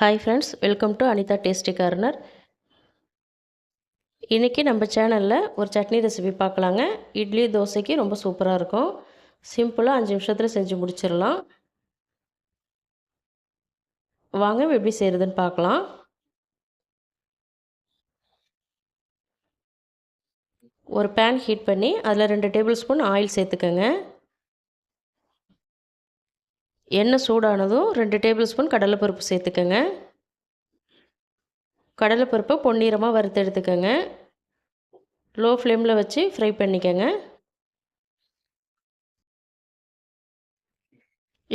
Hi friends welcome to Anitha tasty corner இன்றைக்கி நம்ம சேனலில் ஒரு சட்னி ரெசிபி பார்க்கலாங்க. இட்லி தோசைக்கு ரொம்ப சூப்பராக இருக்கும். சிம்பிளாக அஞ்சு நிமிஷத்தில் செஞ்சு முடிச்சிடலாம். வாங்க எப்படி செய்கிறதுன்னு பார்க்கலாம். ஒரு பேன் ஹீட் பண்ணி அதில் ரெண்டு டேபிள் ஸ்பூன் ஆயில் சேர்த்துக்கோங்க. எண்ணெய் சூடானதும் ரெண்டு டேபிள் ஸ்பூன் கடலைப்பருப்பு சேர்த்துக்கோங்க. கடலைப்பருப்பை பொன்னிறமாக வறுத்து எடுத்துக்கோங்க. லோ ஃப்ளேமில் வச்சு ஃப்ரை பண்ணிக்கோங்க.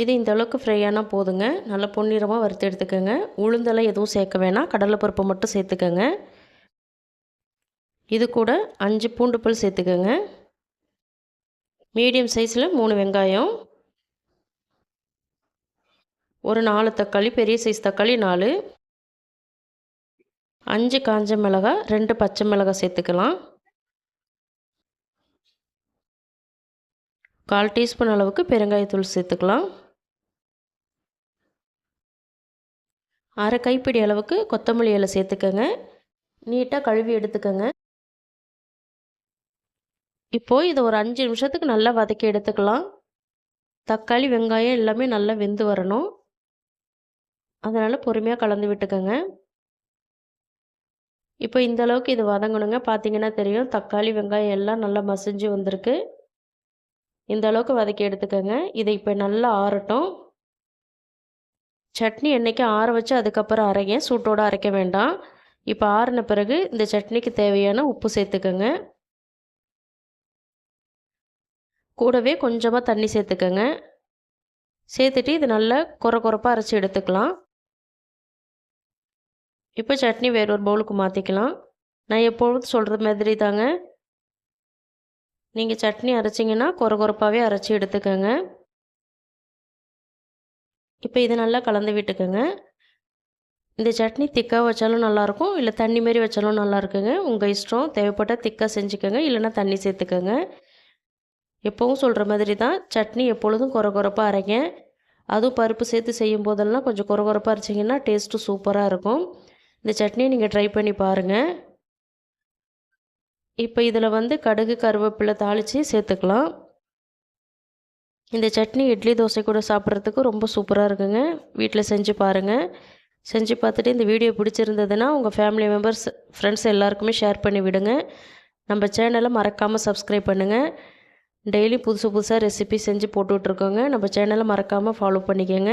இது இந்த அளவுக்கு ஃப்ரை ஆனால் போதுங்க. நல்லா பொன்னிறமாக வறுத்து எடுத்துக்கோங்க. உளுந்தெல்லாம் எதுவும் சேர்க்க வேணாம். கடலைப்பருப்பை மட்டும் சேர்த்துக்கோங்க. இது கூட அஞ்சு பூண்டு பல் சேர்த்துக்கோங்க. மீடியம் சைஸில் மூணு வெங்காயம். ஒரு நாலு தக்காளி பெரிய சைஸ் தக்காளி நாலு. அஞ்சு காஞ்ச மிளகாய் ரெண்டு பச்சை மிளகாய் சேர்த்துக்கலாம். கால் டீஸ்பூன் அளவுக்கு பெருங்காயத்தூள் சேர்த்துக்கலாம். அரை கைப்பிடி அளவுக்கு கொத்தமல்லி இலை சேர்த்துக்கோங்க. நீட்டாக கழுவி எடுத்துக்கோங்க. இப்போது இதை ஒரு அஞ்சு நிமிஷத்துக்கு நல்லா வதக்கி எடுத்துக்கலாம். தக்காளி வெங்காயம் எல்லாமே நல்லா வெந்து வரணும். அதனால் பொறுமையாக கலந்து விட்டுக்கோங்க. இப்போ இந்த அளவுக்கு இது வதங்கணுங்க. பார்த்தீங்கன்னா தெரியும் தக்காளி வெங்காயம் எல்லாம் நல்லா மசிஞ்சு வந்திருக்கு. இந்த அளவுக்கு வதக்கி எடுத்துக்கோங்க. இதை இப்போ நல்லா ஆறட்டும். சட்னி என்றைக்கும் ஆற வச்சு அதுக்கப்புறம் அரைங்க. சூட்டோடு அரைக்க வேண்டாம். இப்போ ஆறின பிறகு இந்த சட்னிக்கு தேவையான உப்பு சேர்த்துக்கோங்க. கூடவே கொஞ்சமாக தண்ணி சேர்த்துக்கோங்க. சேர்த்துட்டு இது நல்லா குறை குறைப்பாக அரைச்சி எடுத்துக்கலாம். இப்போ சட்னி வேறொரு பவுலுக்கு மாற்றிக்கலாம் நான் எப்பொழுதும் சொல்கிற மாதிரி தாங்க நீங்கள் சட்னி அரைச்சிங்கன்னா குறை குறைப்பாகவே அரைச்சி எடுத்துக்கோங்க. இப்போ இது நல்லா கலந்து விட்டுக்கோங்க. இந்த சட்னி திக்காக வச்சாலும் நல்லாயிருக்கும் இல்லை தண்ணி மாரி வச்சாலும் நல்லா இருக்குங்க உங்கள் இஷ்டம் தேவைப்பட்டால் திக்காக செஞ்சுக்கோங்க இல்லைன்னா தண்ணி சேர்த்துக்கோங்க. எப்போவும் சொல்கிற மாதிரி தான் சட்னி எப்பொழுதும் குறை குறைப்பாக அரைங்க. அதுவும் பருப்பு சேர்த்து செய்யும் போதெல்லாம் கொஞ்சம் குறை குறைப்பாக அரைச்சிங்கன்னா டேஸ்ட்டு சூப்பராக இருக்கும். இந்த சட்னியை நீங்கள் ட்ரை பண்ணி பாருங்கள் இப்போ இதில் வந்து கடுகு கருவேப்பிலை தாளித்து சேர்த்துக்கலாம். இந்த சட்னி இட்லி தோசை கூட சாப்பிட்றதுக்கு ரொம்ப சூப்பராக இருக்குங்க. வீட்டில் செஞ்சு பாருங்கள் செஞ்சு பார்த்துட்டு இந்த வீடியோ பிடிச்சிருந்ததுன்னா உங்கள் ஃபேமிலி மெம்பர்ஸ் ஃப்ரெண்ட்ஸ் எல்லாருக்குமே ஷேர் பண்ணி விடுங்க. நம்ம சேனலை மறக்காமல் சப்ஸ்கிரைப் பண்ணுங்கள் டெய்லி புதுசு புதுசாக ரெசிபி செஞ்சு போட்டுட்ருக்கோங்க நம்ம சேனலை மறக்காமல் ஃபாலோ பண்ணிக்கோங்க.